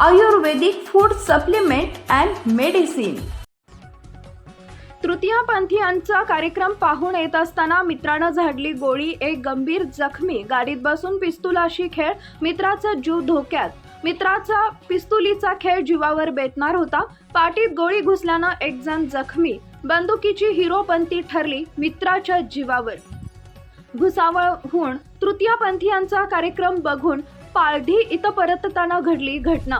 Ayurvedic food supplement and medicine. तृतीयपंथीयांचा कार्यक्रम पाहून येत असताना मित्रानं झाडली गोळी एक गंभीर जखमी गाडीत बसून पिस्तुलाशी खेळ मित्राचा जीव धोक्यात. मित्राचा पिस्तुलीचा खेळ जीवावर बेतणार होता. पाठीत गोळी घुसल्यानं एक जण जखमी. बंदुकीची हिरोपंती ठरली मित्राच्या जीवावर. भुसावळ होऊन तृतीयपंथीयांचा कार्यक्रम बघून पाळधी इथं परतताना घडली घटना.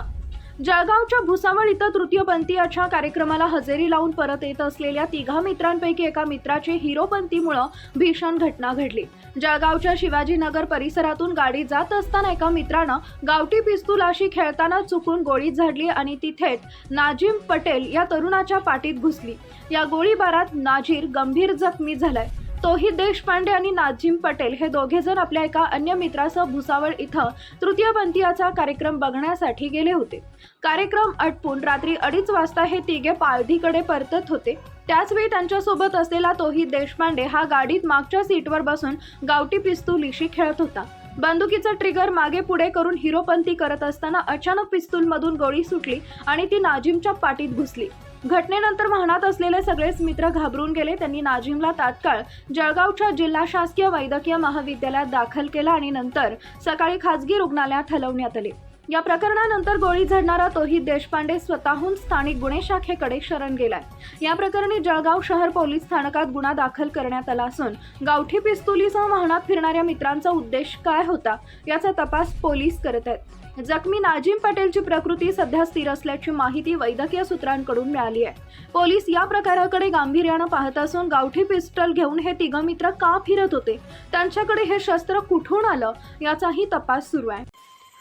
जळगावच्या भुसावळ इथं तृतीयपंथीयाच्या कार्यक्रमाला हजेरी लावून परत येत असलेल्या तिघा मित्रांपैकी एका मित्राची हिरोपंथीमुळं भीषण घटना घडली. जळगावच्या शिवाजीनगर परिसरातून गाडी जात असताना एका मित्रानं गावठी पिस्तुलाशी खेळताना चुकून गोळी झाडली आणि ती थेट नाजिम पटेल या तरुणाच्या पाठीत घुसली. या गोळीबारात नाजीर गंभीर जखमी झालाय. तोही देशपांडे आणि नाजिम पटेल हे दोघे जण आपल्या एका अन्य मित्रासह भुसावळ इथं तृतीयपंथीयाचा कार्यक्रम बघण्यासाठी गेले होते. कार्यक्रम आटपून रात्री अडीच वाजता हे तिघे पाळधीकडे परतत होते. त्याचवेळी त्यांच्यासोबत असलेला तोही देशपांडे हा गाडीत मागच्या सीटवर बसून गावठी पिस्तुलीशी खेळत होता. बंदुकीचा ट्रिगर मागे पुढे करून हिरोपंती करत असताना अचानक पिस्तूलमधून गोळी सुटली आणि ती नाजिमच्या पाटीत घुसली. घटनेनंतर वाहनात असलेले सगळेच मित्र घाबरून गेले. त्यांनी नाजिमला तात्काळ जळगावच्या जिल्हा शासकीय वैद्यकीय महाविद्यालयात दाखल केला आणि नंतर सकाळी खासगी रुग्णालयात हलवण्यात आले. या प्रकरणानंतर गोळी झडणारा तोही देशपांडे स्वतःहून स्थानिक गुन्हे शाखेकडे शरण गेलाय. या प्रकरणी जळगाव शहर पोलीस स्थानकात गुन्हा दाखल करण्यात आला असून गावठी पिस्तुलीसह वाहनात फिरणाऱ्या मित्रांचा उद्देश काय होता याचा तपास पोलीस करत आहेत. जखमी नाजिम पटेलची प्रकृती सध्या स्थिर असल्याची माहिती वैद्यकीय सूत्रांकडून मिळाली आहे. पोलीस या प्रकाराकडे गांभीर्यानं पाहत असून गावठी पिस्टल घेऊन हे तिघं मित्र का फिरत होते? त्यांच्याकडे हे शस्त्र कुठून आलं? याचाही तपास सुरू आहे.